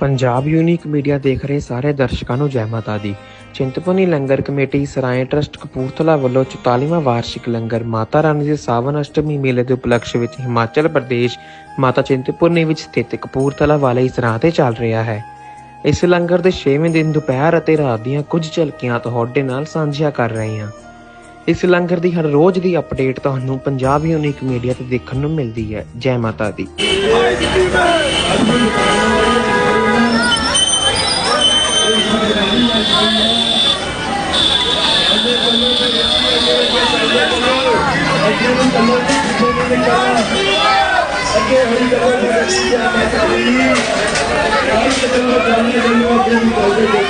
Punjab unique media ਦੇਖ ਰਹੇ ਸਾਰੇ ਦਰਸ਼ਕਾਂ ਨੂੰ ਜੈ ਮਾਤਾ ਦੀ। ਚਿੰਤਪੁਰਨੀ ਲੰਗਰ ਕਮੇਟੀ ਸਰਾਏ ਟਰਸਟ ਕਪੂਰਥਲਾ ਵੱਲੋਂ 44ਵਾਂ ਵਾਰਸ਼ਿਕ ਲੰਗਰ ਮਾਤਾ ਰਾਣੀ ਦੇ ਸਾਵਨ ਅਸ਼ਟਮੀ ਮੇਲੇ ਦੇ ਉਪਲਕਸ਼ ਵਿੱਚ ਹਿਮਾਚਲ ਪ੍ਰਦੇਸ਼, ਮਾਤਾ ਚਿੰਤਪੁਰਨੀ ਵਿੱਚ ਸਥਿਤ ਕਪੂਰਥਲਾ ਵਾਲੇ ਸਰਾਂ ਤੇ ਚੱਲ ਰਿਹਾ ਹੈ। ਇਸ ਲੰਗਰ ਦੇ 6ਵੇਂ ਦਿਨ ਦੁਪਹਿਰ ਅਤੇ ਰਾਤ ਦੀਆਂ ਕੁਝ ਝਲਕੀਆਂ ਤੁਹਾਡੇ ਨਾਲ ਸਾਂਝੀਆਂ ਕਰ ਰਹੇ ਹਾਂ। ਇਸ ਲੰਗਰ ਦੀ ਹਰ ਰੋਜ਼ ਦੀ ਅਪਡੇਟ ਤੁਹਾਨੂੰ ਪੰਜਾਬ ਯੂਨੀਕ ਮੀਡੀਆ ਤੇ ਦੇਖਣ ਨੂੰ ਮਿਲਦੀ ਹੈ। ਜੈ ਮਾਤਾ ਦੀ। يا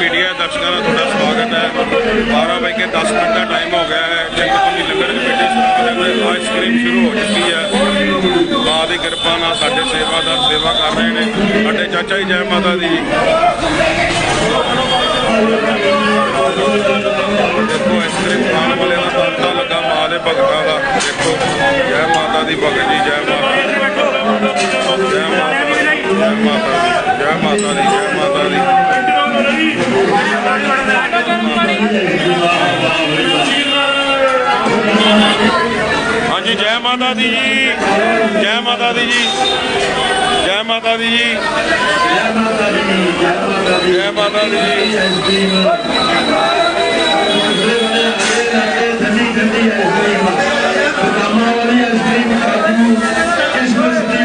ਮੀਡੀਆ ਦਰਸ਼ਕਾਂ ਦਾ ਤੁਹਾਡਾ ਸਵਾਗਤ ਹੈ। 12 ਵਜੇ ਕੇ 10 ਮਿੰਟ ਦਾ ਟਾਈਮ ਹੋ ਗਿਆ ਹੈ। ਚਿੰਤਪੁਰਨੀ ਲੰਗਰ ਕਮੇਟੀ ਸਰਕਾਰ ਦੇ ਆਈਸਕ੍ਰੀਮ ਸ਼ੁਰੂ ਹੋ ਚੁੱਕੀ ਹੈ। ਮਾਂ ਦੀ ਕਿਰਪਾ ਨਾਲ ਸਾਡੇ ਸੇਵਾਦਾਰ ਸੇਵਾ ਕਰ ਰਹੇ ਨੇ। ਸਾਡੇ ਚਾਚਾ ਜੀ ਜੈ ਮਾਤਾ ਦੀ। ਦੇਖੋ ਆਈਸਕ੍ਰੀਮ ਖਾਣ ਵਾਲੇ ਦਾ ਤਾਂਤਾ ਲੱਗਾ, ਮਾਂ ਦੇ ਭਗਤਾਂ ਦਾ। ਦੇਖੋ, ਜੈ ਮਾਤਾ ਦੀ ਭਗਤ ਜੀ, ਜੈ ਮਾਤਾ ਜੈ ਮਾਤਾ ਦੀ, ਜੈ ਮਾਤਾ ਦੀ, ਜੈ ਮਾਤਾ ਦੀ। ਜੈ ਮਾਤਾ ਦੀ। ਹਾਂਜੀ, ਜੈ ਮਾਤਾ ਦੀ ਜੀ। ਜੈ ਮਾਤਾ ਦੀ ਜੀ। ਜੈ ਮਾਤਾ ਦੀ ਜੀ। ਜੈ ਮਾਤਾ ਦੀ ਜੀ।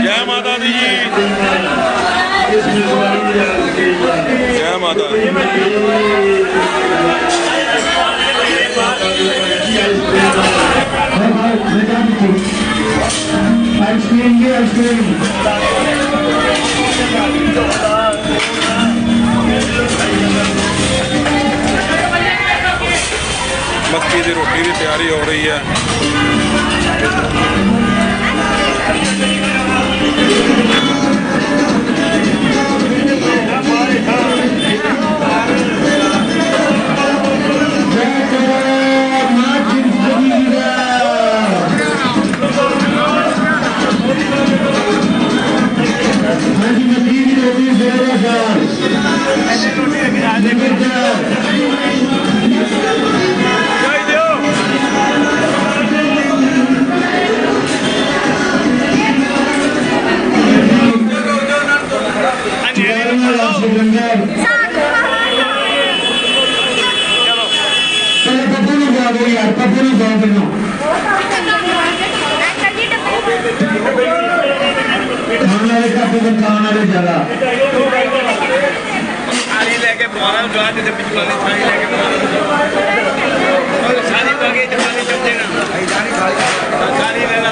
ਜੈ ਮਾਤਾ ਦੀ ਜੀ। ਜੈ ਮਾਤਾ ਦੀ आइसक्रीम की आइसक्रीम ਮੱਕੀ ਦੀ ਰੋਟੀ ਦੀ ਤਿਆਰੀ ਹੋ ਰਹੀ ਹੈ ਖਾਣ ਵਾਲੇ ਘੱਟੇ ਤੇ ਖਾਣ ਵਾਲੇ ਜ਼ਿਆਦਾ ਆਲੇ ਲੈ ਕੇ ਬਵਾਲਾ ਗਾਂ ਤੇ ਪਿੱਛੇ ਵਾਲੇ ਥਾਈ ਲੈ ਕੇ ਬਵਾਲਾ ਸਾਰੀ ਬਾਗੇ ਜਮਾਨੇ ਚੁੱਕ ਦੇਣਾ ਸਾਰੀ ਸਾਰੀ ਲੈਣਾ ਸਾਰੀ ਲੈਣਾ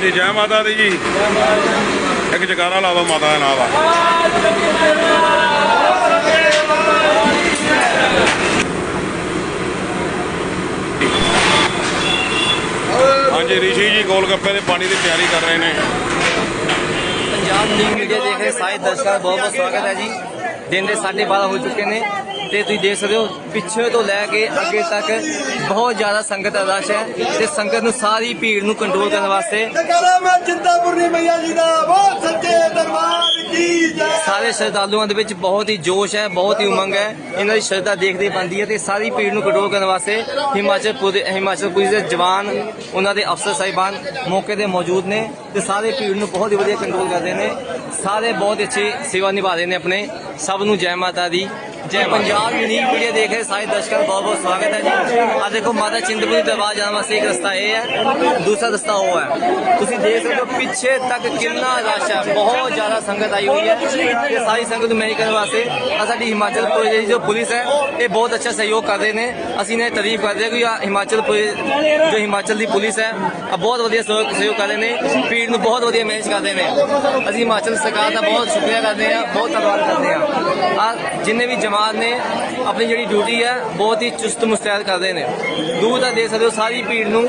ਹਾਂਜੀ, ਜੈ ਮਾਤਾ ਦੀ ਜੀ। ਇੱਕ ਜਗਾਰਾ ਲਾ ਦਿਓ ਮਾਤਾ ਦੇ ਨਾਂ ਦਾ। ਹਾਂਜੀ, ਰਿਸ਼ੀ ਜੀ ਗੋਲ ਗੱਪੇ ਦੇ ਪਾਣੀ ਦੀ ਤਿਆਰੀ ਕਰ ਰਹੇ ਨੇ। ਪੰਜਾਬ ਨਿਊਜ਼ ਮੀਡੀਆ ਦੇਖ ਰਹੇ ਸਾਰੇ ਦਰਸ਼ਕਾਂ ਦਾ ਬਹੁਤ ਬਹੁਤ ਸਵਾਗਤ ਹੈ ਜੀ। ਦਿਨ ਦੇ 12:30 ਹੋ ਚੁੱਕੇ ਨੇ। ਤੇ ਤੁਸੀਂ ਦੇਖ ਸਕਦੇ ਹੋ ਪਿੱਛੇ ਤੋਂ ਲੈ ਕੇ ਅੱਗੇ ਤੱਕ ਬਹੁਤ ਜ਼ਿਆਦਾ ਸੰਗਤ ਦਾ ਰਸ਼ ਹੈ ਤੇ ਸੰਗਤ ਨੂੰ ਸਾਰੀ ਭੀੜ ਨੂੰ ਕੰਟਰੋਲ ਕਰਨ ਵਾਸਤੇ ਜਗਾਰਾ ਮੈਂ ਚਿੰਤਾਪੁਰਨੀ ਮਈਆ ਜੀ ਦਾ ਬਹੁਤ ਸੱਚੇ ਦਰਬਾਰ ਕੀ ਜੈ। ਸਾਰੇ ਸ਼ਰਧਾਲੂਆਂ ਦੇ ਵਿੱਚ ਬਹੁਤ ਹੀ ਜੋਸ਼ ਹੈ ਬਹੁਤ ਹੀ ਉਮੰਗ ਹੈ। ਇਹਨਾਂ ਦੀ ਸ਼ਰਧਾ ਦੇਖਦੇ ਬੰਦੀ ਹੈ ਤੇ ਸਾਰੀ ਭੀੜ ਨੂੰ ਕੰਟਰੋਲ ਕਰਨ ਵਾਸਤੇ ਹਿਮਾਚਲ ਪੁਲਿਸ ਹਿਮਾਚਲ ਪੁਲਿਸ ਦੇ ਜਵਾਨ ਉਹਨਾਂ ਦੇ ਅਫਸਰ ਸਾਹਿਬਾਨ ਮੌਕੇ ਤੇ ਮੌਜੂਦ ਨੇ ਤੇ ਸਾਰੇ ਭੀੜ ਨੂੰ ਬਹੁਤ ਹੀ ਵਧੀਆ ਕੰਟਰੋਲ ਕਰਦੇ ਨੇ। ਸਾਰੇ ਬਹੁਤ ਅੱਛੀ ਸੇਵਾ ਨਿਭਾ ਰਹੇ ਨੇ ਆਪਣੇ। ਸਭ ਨੂੰ ਜੈ ਮਾਤਾ ਦੀ। ਜੈ ਪੰਜਾਬ ਯੂਨੀਕ ਮੀਡੀਆ ਦੇਖ ਰਹੇ ਸਾਰੇ ਦਰਸ਼ਕਾਂ ਦਾ ਬਹੁਤ ਬਹੁਤ ਸਵਾਗਤ ਹੈ ਜੀ। ਆ ਦੇਖੋ ਮਾਤਾ ਚਿੰਤਪੁਰਨੀ ਦਰਬਾਰ ਜਾਣ ਵਾਸਤੇ ਇੱਕ ਰਸਤਾ ਇਹ ਹੈ, ਦੂਸਰਾ ਰਸਤਾ ਉਹ ਹੈ। ਤੁਸੀਂ ਦੇਖ ਸਕਦੇ ਹੋ ਪਿੱਛੇ ਤੱਕ ਕਿੰਨਾ ਰਸ਼ ਹੈ, ਬਹੁਤ ਜ਼ਿਆਦਾ ਸੰਗਤ ਆਈ ਹੋਈ ਹੈ। ਤੇ ਸਾਰੀ ਸੰਗਤ ਨੂੰ ਮੈਨੇਜ ਕਰਨ ਵਾਸਤੇ ਆ ਸਾਡੀ ਹਿਮਾਚਲ ਪ੍ਰਦੇਸ਼ ਦੀ ਜੋ ਪੁਲਿਸ ਹੈ, ਇਹ ਬਹੁਤ ਅੱਛਾ ਸਹਿਯੋਗ ਕਰ ਰਹੇ ਨੇ। ਅਸੀਂ ਨੇ ਤਾਰੀਫ ਕਰਦੇ ਹਾਂ ਕਿ ਆਹ ਹਿਮਾਚਲ ਪੁਲਿਸ, ਜੋ ਹਿਮਾਚਲ ਦੀ ਪੁਲਿਸ ਹੈ ਆ ਬਹੁਤ ਵਧੀਆ ਸਹਿਯੋਗ ਸਹਿਯੋਗ ਕਰ ਰਹੇ ਨੇ। ਭੀੜ ਨੂੰ ਬਹੁਤ ਵਧੀਆ ਮੈਨੇਜ ਕਰਦੇ ਨੇ। ਅਸੀਂ ਹਿਮਾਚਲ ਸਰਕਾਰ ਦਾ ਬਹੁਤ ਸ਼ੁਕਰੀਆ ਕਰਦੇ ਹਾਂ, ਬਹੁਤ ਧੰਨਵਾਦ ਕਰਦੇ ਹਾਂ। ਆ ਜਿੰਨੇ ਵੀ ਜਮਾ ਜਮਾਤ ਨੇ ਆਪਣੀ ਜਿਹੜੀ ਡਿਊਟੀ ਹੈ, ਬਹੁਤ ਹੀ ਚੁਸਤ ਮੁਸਤੈਦ ਕਰਦੇ ਨੇ। ਦੂਰ ਦਾ ਦੇਖ ਸਕਦੇ ਹੋ ਸਾਰੀ ਭੀੜ ਨੂੰ,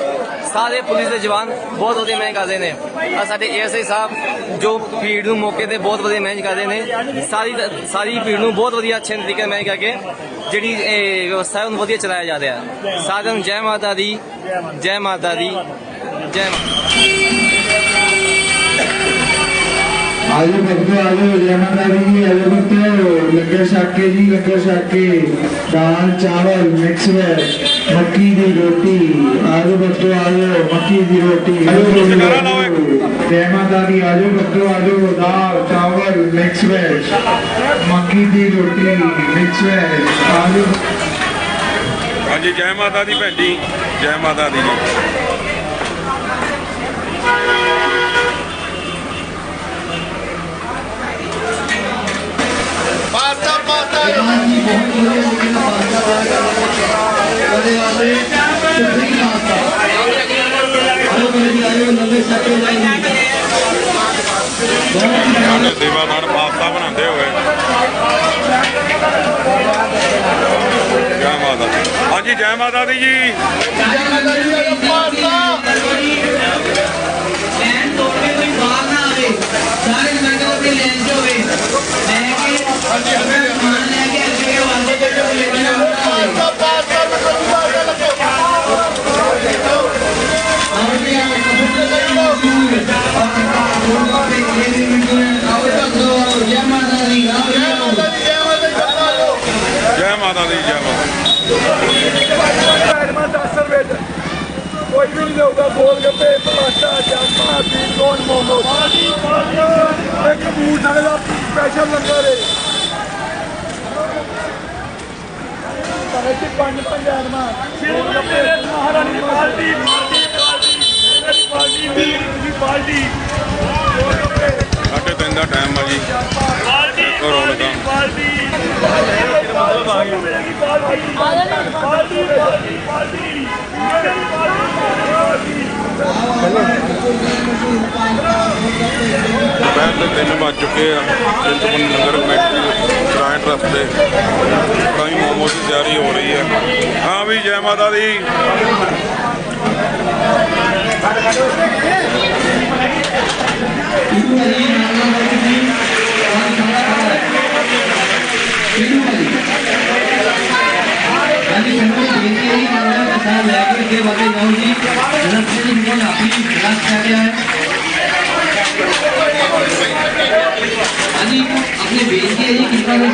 ਸਾਰੇ ਪੁਲਿਸ ਦੇ ਜਵਾਨ ਬਹੁਤ ਵਧੀਆ ਮੈਨੇਜ ਕਰਦੇ ਨੇ। ਆ ਸਾਡੇ ਏਐਸਆਈ ਸਾਹਿਬ ਜੋ ਭੀੜ ਨੂੰ ਮੌਕੇ ਤੇ ਬਹੁਤ ਵਧੀਆ ਮੈਨੇਜ ਕਰਦੇ ਨੇ। ਸਾਰੀ ਸਾਰੀ ਭੀੜ ਨੂੰ ਬਹੁਤ ਵਧੀਆ ਅੱਛੇ ਤਰੀਕੇ ਨਾਲ ਮੈਨੇਜ ਕਰਕੇ ਜਿਹੜੀ ਇਹ ਵਿਵਸਥਾ ਹੈ, ਉਹਨੂੰ ਵਧੀਆ ਚਲਾਇਆ ਜਾ ਰਿਹਾ। ਹੈ ਸਾਰਿਆਂ ਨੂੰ ਜੈ ਮਾਤਾ ਦੀ, ਜੈ ਮਾਤਾ ਦੀ, ਜੈ ਮਾਤਾ ਆਜੋ ਭਗਤੋ ਆਜੋ ਜੈ ਮਾਤਾ ਦੀ ਜੀ ਆਜੋ ਭਗਤੋ ਲੰਗਰ ਛਾਕੇ ਜੀ ਲੰਗਰ ਛਾਕੇ ਦਾਲ ਚਾਵਲ ਮਿਕਸ ਵੈਜ ਮੱਕੀ ਦੀ ਰੋਟੀ। ਆਜੋ ਭਗਤੋ ਆਜੋ ਮੱਕੀ ਦੀ ਰੋਟੀ। ਦੀ ਆਜੋ ਭਗਤੋ ਆਜੋ ਦਾਲ ਚਾਵਲ ਮਿਕਸ ਵੈਜ ਮੱਕੀ ਦੀ ਰੋਟੀ ਮਿਕਸ ਵੈਜ ਆਜੋ ਹਾਂਜੀ ਜੈ ਮਾਤਾ ਦੀ ਭੈਣ ਜੀ ਜੈ ਮਾਤਾ ਦੀ ਜੀ। ਪਾਸਾ ਪਾਸਾ ਬਹੁਤ ਵਧੀਆ ਲੱਗਿਆ ਪਾਸਤਾ ਉਹਦੇ ਵਾਲੇ ਸੁਪਰੀਮ ਪਾਸਤਾ ਆਜੋ ਜੀ ਆਜੋ ਲੰਗਰ ਛਾਕੇ ਜੀ ਬਹੁਤ ਸਾਡੇ ਸੇਵਾਦਾਰ ਪਾਸਤਾ ਬਣਾਉਂਦੇ ਹੋਏ। ਜੈ ਮਾਤਾ ਦੀ। ਹਾਂਜੀ, ਜੈ ਮਾਤਾ ਦੀ ਜੀ। ਲੈਣ ਤੋਂ ਕੇ ਸਾਰੇ ਲੰਗਰ ਦੇ ਲੈਣ ਹੋਵੇ ਲੈ ਕੇ ਆਪਣਾ ਸਮਾਨ ਜੈ ਮਾਤਾ ਦੀ ਜੈ ਮਾਤਾ ਦੀ। ਐਡਮਾ ਦਸਰ ਵਿੱਚ ਕੋਈ ਵੀ ਨਹੀਂ ਲਊਗਾ ਗੋਲ ਗੱਪੇ ਪਤਾਸ਼ਾ ਜਾਮਾ ਦੀ ਕੋਨ ਮੋਮੋ ਇੱਕ ਬੂਟ ਨਾਲੇ ਦਾ ਸਪੈਸ਼ਲ ਲੰਗਰ ਹੈ ਸਾਰੇ ਤੇ ਪੰਜ ਪੰਜ ਐਡਮਾ ਗੋਲ ਗੱਪੇ ਮਹਾਰਾਣੀ ਪਾਲਟੀ ਪਾਲਟੀ ਪਾਲਟੀ ਪਾਲਟੀ ਪਾਲਟੀ ਗੋਲ ਗੱਪੇ ਸਾਢੇ ਤਿੰਨ ਦਾ ਟਾਈਮ ਆ ਜੀ ਪਾਲਟੀ ਰੌਣਕਾਂ। ਪਾਲਟੀ ਪਾਲਟੀ ਪਾਲਟੀ ਪਾਲਟੀ ਪਾਲਟੀ ਦੁਪਹਿਰ ਤਿੰਨ ਵੱਜ ਚੁੱਕੇ ਆ ਚਿੰਤਪੁਰਨੀ ਨਗਰ ਕਮੇਟੀ ਸਰਾਇਣ ਟਰਸਟ ਕਈ ਮੋਮੋਸ ਦੀ ਤਿਆਰੀ ਹੋ ਰਹੀ ਹੈ। ਹਾਂ ਵੀ, ਜੈ ਮਾਤਾ ਦੀ। ਹਾਂਜੀ ਸੰਗਤ ਬੇਨਤੀ ਹੈ ਜੀ ਮਾਮਲਾ ਪ੍ਰਸਾਦ ਲੈ ਕੇ ਅੱਗੇ ਵਧੇ ਜਾਓ ਜੀ ਰਸਤੇ ਦੀ ਕੋਲ ਆਪਣੀ ਕਲਾਸ ਕਰ ਰਿਹਾ ਹੈ ਹਾਂਜੀ ਆਪਣੇ ਬੇਨਤੀ ਹੈ ਜੀ ਕਿਰਪਾ ਕਰਕੇ ਸ਼ੇਅਰ ਕਰਕੇ ਨਵੇਂ ਨੂੰ ਛੋਟਾ ਆ ਜਾਵੇ ਤਾਂ ਕਿ ਸੰਗਤ ਨੂੰ ਜਾਵੇ ਆਇਓ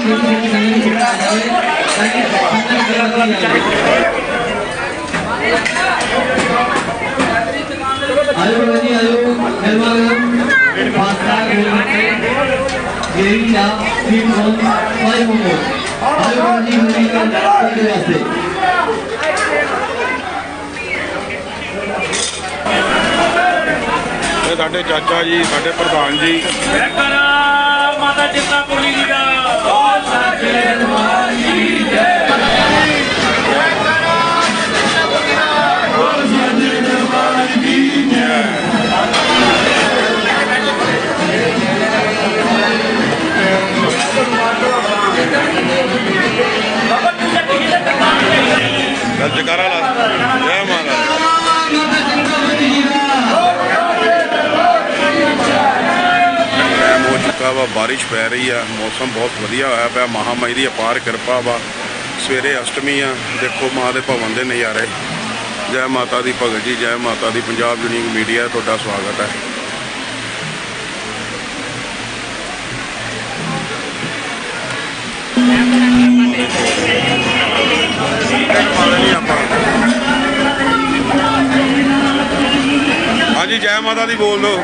ਬਾਬਾ ਜੀ ਆਇਓ ਮਿਹਰਬਾਨ ਪਾਸਤਾ ਗੇਰੀ ਦਾ ਫੀਡ ਹੋਮ ਫਾਈ ਮੋਮੋ ਆਇਓ ਜੀ ਹੁਣੀ ਕਰ ਤੁਹਾਡੇ ਵਾਸਤੇ ਸਾਡੇ ਚਾਚਾ ਜੀ ਸਾਡੇ ਪ੍ਰਧਾਨ ਜੀ ਮਾਤਾ ਚਿੰਤਾਪੁਰਨੀ ਜਕਾਰਾ ਲਾ ਜੈ ਮਾਤਾ ਟਾਈਮ ਹੋ ਚੁੱਕਾ ਵਾ, ਬਾਰਿਸ਼ ਪੈ ਰਹੀ ਆ, ਮੌਸਮ ਬਹੁਤ ਵਧੀਆ ਹੋਇਆ ਪਿਆ। ਮਹਾਮਾਈ ਦੀ ਅਪਾਰ ਕਿਰਪਾ ਵਾ। ਸਵੇਰੇ ਅਸ਼ਟਮੀ ਆ, ਦੇਖੋ ਮਾਂ ਦੇ ਭਵਨ ਦੇ ਨਜ਼ਾਰੇ। ਜੈ ਮਾਤਾ ਦੀ ਭਗਤ ਜੀ, ਜੈ ਮਾਤਾ ਦੀ ਪੰਜਾਬ ਯੂਨੀਕ ਮੀਡੀਆ, ਤੁਹਾਡਾ ਸਵਾਗਤ ਹੈ। ਹਾਂਜੀ ਜੈ ਮਾਤਾ ਦੀ ਬੋਲ ਦੋ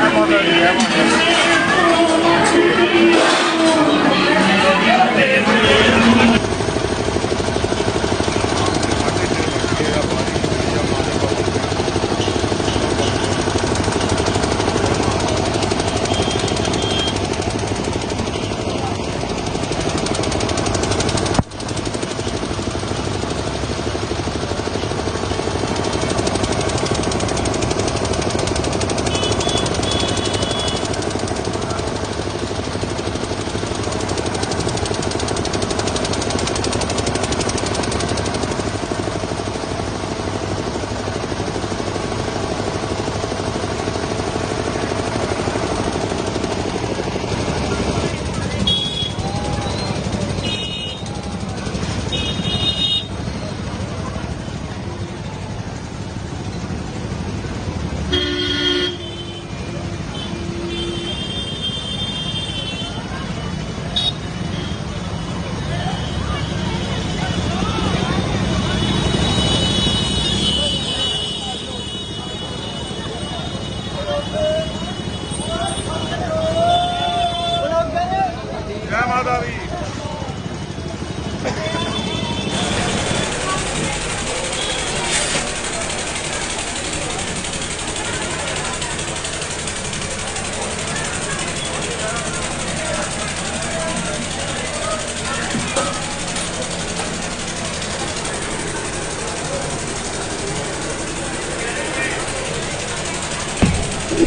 ਜੈ ਮਾਤਾ ਦੀ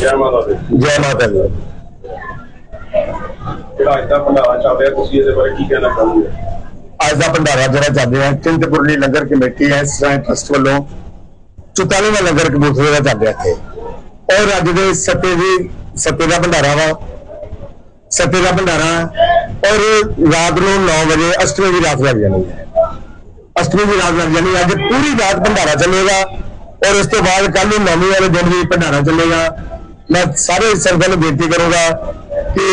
ਜੈ ਮਾਤਾ ਦੀ। ਜੈ ਮਾਤਾ ਦੀ। ਜਿਹੜਾ ਅੱਜ ਦਾ ਭੰਡਾਰਾ ਚੱਲ ਰਿਹਾ ਤੁਸੀਂ ਇਹਦੇ ਬਾਰੇ ਕੀ ਕਹਿਣਾ ਚਾਹੋਗੇ? ਅੱਜ ਦਾ ਭੰਡਾਰਾ ਜਿਹੜਾ ਚੱਲ ਰਿਹਾ ਚਿੰਤਪੁਰਨੀ ਲੰਗਰ ਕਮੇਟੀ ਹੈ ਸਰਾਇ ਟਰਸਟ ਵੱਲੋਂ 44ਵਾਂ ਲੰਗਰ ਕਬੂਤਰੇ ਦਾ ਚੱਲ ਰਿਹਾ ਇੱਥੇ। ਔਰ ਅੱਜ ਦੇ ਸੱਤੇ ਦੀ ਸੱਤੇ ਦਾ ਭੰਡਾਰਾ ਵਾ। ਸੱਤੇ ਦਾ ਭੰਡਾਰਾ ਔਰ ਰਾਤ ਨੂੰ 9 ਵਜੇ ਅਸ਼ਟਮੀ ਦੀ ਰਾਤ ਲੱਗ ਜਾਣੀ ਹੈ। ਅਸ਼ਟਮੀ ਦੀ ਰਾਤ ਲੱਗ ਜਾਣੀ ਹੈ। ਅੱਜ ਪੂਰੀ ਰਾਤ ਭੰਡਾਰਾ ਚੱਲੇਗਾ। ਔਰ ਉਸ ਤੋਂ ਬਾਅਦ ਕੱਲ ਨੂੰ ਨੌਵੀਂ ਵਾਲੇ ਦਿਨ ਵੀ ਭੰਡਾਰਾ ਚੱਲੇਗਾ। ਮੈਂ ਸਾਰੇ ਸੰਗਤਾਂ ਨੂੰ ਬੇਨਤੀ ਕਰੂੰਗਾ ਕਿ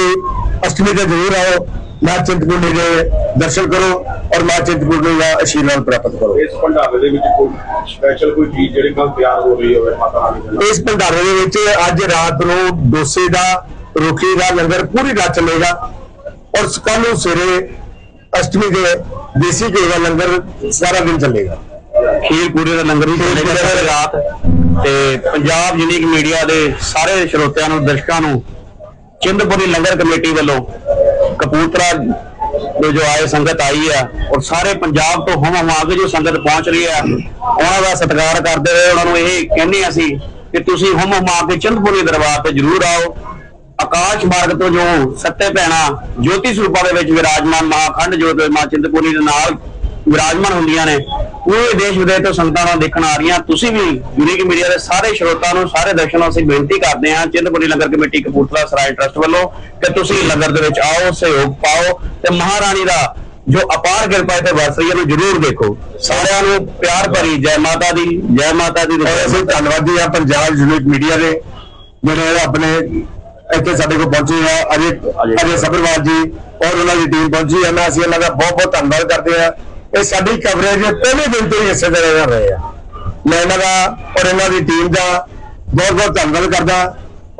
ਅਸ਼ਟਮੀ ਤੇ ਜ਼ਰੂਰ ਆਓ ਮਾਂ ਚਿੰਤਪੁਰਨੀ ਦੇ ਦਰਸ਼ਨ ਕਰੋ ਔਰ ਮਾਂ ਚਿੰਤਪੁਰਨੀ ਦਾ ਆਸ਼ੀਰਵਾਦ ਪ੍ਰਾਪਤ ਕਰੋ। ਇਸ ਭੰਡਾਰੇ ਦੇ ਵਿੱਚ ਕੋਈ ਸਪੈਸ਼ਲ ਕੋਈ ਚੀਜ਼ ਜਿਹੜੀ ਕੱਲ ਤਿਆਰ ਹੋ ਰਹੀ ਹੋਵੇ ਮਾਤਾ ਰਾਣੀ ਦੇ ਇਸ ਭੰਡਾਰੇ ਦੇ ਵਿੱਚ ਅੱਜ ਰਾਤ ਨੂੰ ਡੋਸੇ ਦਾ ਰੋਟੀ ਦਾ ਲੰਗਰ ਪੂਰੀ ਰਾਤ ਚੱਲੇਗਾ ਔਰ ਕੱਲ ਨੂੰ ਸਵੇਰੇ ਅਸ਼ਟਮੀ ਦੇ ਦੇਸੀ ਘਿਓ ਦਾ ਲੰਗਰ ਸਾਰਾ ਦਿਨ ਚੱਲੇਗਾ। ਖੀਰ ਪੂਰੇ ਦਾ ਲੰਗਰ ਵੀ ਚੱਲੇਗਾ ਰਾਤ। ਤੇ ਪੰਜਾਬ ਯੂਨੀਕ ਮੀਡੀਆ ਦੇ ਸਾਰੇ ਸਰੋਤਿਆਂ ਨੂੰ, ਦਰਸ਼ਕਾਂ ਨੂੰ, ਚਿੰਦਪੁਰੀ ਲੰਗਰ ਕਮੇਟੀ ਵੱਲੋਂ ਕਪੂਰਥਲਾ ਦੇ ਜੋ ਆਏ ਸੰਗਤ ਆਈ ਆ ਔਰ ਸਾਰੇ ਪੰਜਾਬ ਤੋਂ ਹਮ ਹਮਾ ਕੇ ਜੋ ਸੰਗਤ ਪਹੁੰਚ ਰਹੀ ਆ, ਉਹਨਾਂ ਦਾ ਸਤਿਕਾਰ ਕਰਦੇ ਹੋਏ ਉਹਨਾਂ ਨੂੰ ਇਹ ਕਹਿੰਦੇ ਅਸੀਂ ਕਿ ਤੁਸੀਂ ਹਮ ਹਮਾ ਕੇ ਚਿੰਦਪੁਰੀ ਦਰਬਾਰ ਤੇ ਜਰੂਰ ਆਓ। ਆਕਾਸ਼ ਮਾਰਗ ਤੋਂ ਜੋ ਸੱਤੇ ਭੈਣਾਂ ਜੋਤੀ ਸਰੂਪਾਂ ਦੇ ਵਿੱਚ ਵਿਰਾਜਮਾਨ ਮਹਾਖੰਡ ਜੋਤ ਮਾਂ ਚਿੰਤਪੁਰਨੀ ਦੇ ਨਾਲ ਵਿਰਾਜਮਾਨ ਹੁੰਦੀਆਂ ਨੇ। ਪੂਰੇ ਦੇਸ਼ ਵਿਦੇਸ਼ ਤੋਂ ਸੰਗਤਾਂ ਨੂੰ ਦੇਖਣ ਆ ਰਹੀਆਂ। ਤੁਸੀਂ ਵੀ ਯੂਨੀਕ ਮੀਡੀਆ ਦੇ ਸਾਰੇ ਸਰੋਤਾਂ ਨੂੰ ਸਾਰੇ ਦਰਸ਼ਕਾਂ ਨੂੰ ਅਸੀਂ ਬੇਨਤੀ ਕਰਦੇ ਹਾਂ ਚਿੰਤਪੁਰਨੀ ਲੰਗਰ ਕਮੇਟੀ ਕਪੂਰਥਲਾ ਸਰਾਏ ਟਰਸਟ ਵੱਲੋਂ ਕਿ ਤੁਸੀਂ ਲੰਗਰ ਦੇ ਵਿੱਚ ਆਓ ਸਹਿਯੋਗ ਪਾਓ ਤੇ ਮਹਾਰਾਣੀ ਦਾ ਜੋ ਅਪਾਰ ਕਿਰਪਾ ਤੇ ਵਰਸ ਰਹੀ ਹੈ ਨੂੰ ਜਰੂਰ ਦੇਖੋ। ਸਾਰਿਆਂ ਨੂੰ ਪਿਆਰ ਭਰੀ ਜੈ ਮਾਤਾ ਦੀ ਜੈ ਮਾਤਾ ਦੀ ਅਸੀਂ ਧੰਨਵਾਦੀ ਆ ਪੰਜਾਬ ਯੂਨਿਟ ਮੀਡੀਆ ਦੇ ਜਿਹੜੇ ਆਪਣੇ ਇੱਥੇ ਸਾਡੇ ਕੋਲ ਪਹੁੰਚੇ ਆ। ਅਜੇ ਅਜੇ। ਸਬਰਵਾਲ ਜੀ ਔਰ ਉਹਨਾਂ ਦੀ ਟੀਮ ਪਹੁੰਚੀ ਹੈ। ਮੈਂ ਅਸੀਂ ਇਹਨਾਂ ਦਾ ਬਹੁਤ ਬਹੁਤ ਧੰਨਵਾਦ ਕਰਦੇ ਆ ਇਹ ਸਾਡੀ ਕਵਰੇਜ ਪਹਿਲੇ ਦਿਨ ਤੋਂ ਹੀ ਇਸੇ ਤਰ੍ਹਾਂ ਕਰ ਰਹੇ ਆ। ਮੈਂ ਇਹਨਾਂ ਦਾ ਔਰ ਇਹਨਾਂ ਦੀ ਟੀਮ ਦਾ ਬਹੁਤ ਬਹੁਤ ਧੰਨਵਾਦ ਕਰਦਾ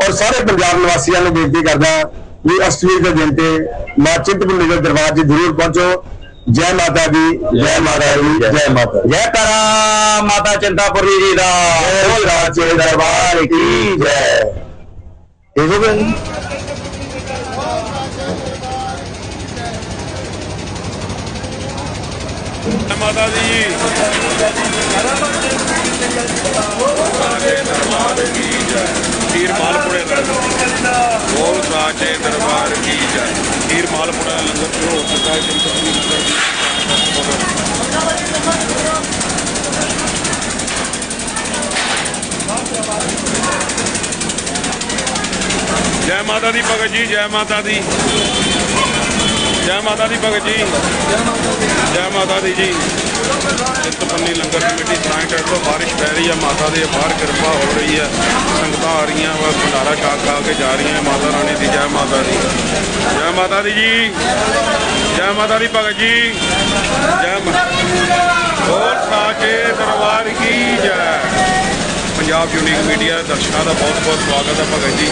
ਔਰ ਸਾਰੇ ਪੰਜਾਬ ਨਿਵਾਸੀਆਂ ਨੂੰ ਬੇਨਤੀ ਕਰਦਾ ਵੀ ਅਸ਼ਟਮੀ ਦੇ ਦਿਨ ਤੇ ਮਾਂ ਚਿੰਤਪੁਰਨੀ ਦੇ ਦਰਬਾਰ 'ਚ ਜ਼ਰੂਰ ਪਹੁੰਚੋ। ਜੈ ਮਾਤਾ ਦੀ ਜੈ ਮਾਤਾ ਦੀ ਜੈ ਮਾਤਾ। ਜੈ ਕਰਾ ਮਾਤਾ ਚਿੰਤਾਪੁਰੀ ਜੀ ਦਾ। ਬੋਲ ਰਾਜੇ ਦਰਬਾਰ ਕੀ ਜੈ ਇਹ ਦੀ ਦਰਬਾਰ ਕੀ ਜੈ। ਮਾਲਪੁਰੇ ਦਾ ਬੋਲ ਸਾਚੇ ਦਰਬਾਰ ਕੀ ਜੈ ਹੀਰ ਮਾਲਪੁਰੇ ਦਾ ਲੰਗਰ ਸ਼ੁਰੂ ਹੋ ਚੁੱਕਾ ਹੈ ਚਿੰਤਪੁਰਨੀ ਲੰਗਰ ਦੀ ਜੈ ਮਾਤਾ ਦੀ ਭਗਤ ਜੀ ਜੈ ਮਾਤਾ ਦੀ ਜੈ ਮਾਤਾ ਦੀ ਭਗਤ ਜੀ। ਜੈ ਮਾਤਾ ਦੀ ਜੀ। ਚਿੰਤਪੁਰਨੀ ਲੰਗਰ ਕਮੇਟੀ ਸਰਾਇਣ ਤੋਂ ਬਾਰਿਸ਼ ਪੈ ਰਹੀ ਹੈ। ਮਾਤਾ ਦੇ ਬਾਹਰ ਕਿਰਪਾ ਹੋ ਰਹੀ ਹੈ। ਸੰਗਤਾਂ ਆ ਰਹੀਆਂ ਵਾ ਭੰਡਾਰਾ ਛਾ ਖਾ ਕੇ ਜਾ ਰਹੀਆਂ ਮਾਤਾ ਰਾਣੀ ਦੀ ਜੈ ਮਾਤਾ ਦੀ। ਜੈ ਮਾਤਾ ਦੀ ਜੀ। ਜੈ ਮਾਤਾ ਦੀ ਭਗਤ ਜੀ। ਜੈ ਮਾ- ਹੋਰ ਸਾਚੇ ਦਰਬਾਰ ਕੀ ਜੈ। ਪੰਜਾਬ ਯੂਨੀਕ ਮੀਡੀਆ ਦਰਸ਼ਕਾਂ ਦਾ ਬਹੁਤ ਬਹੁਤ ਸਵਾਗਤ ਹੈ ਭਗਤ ਜੀ।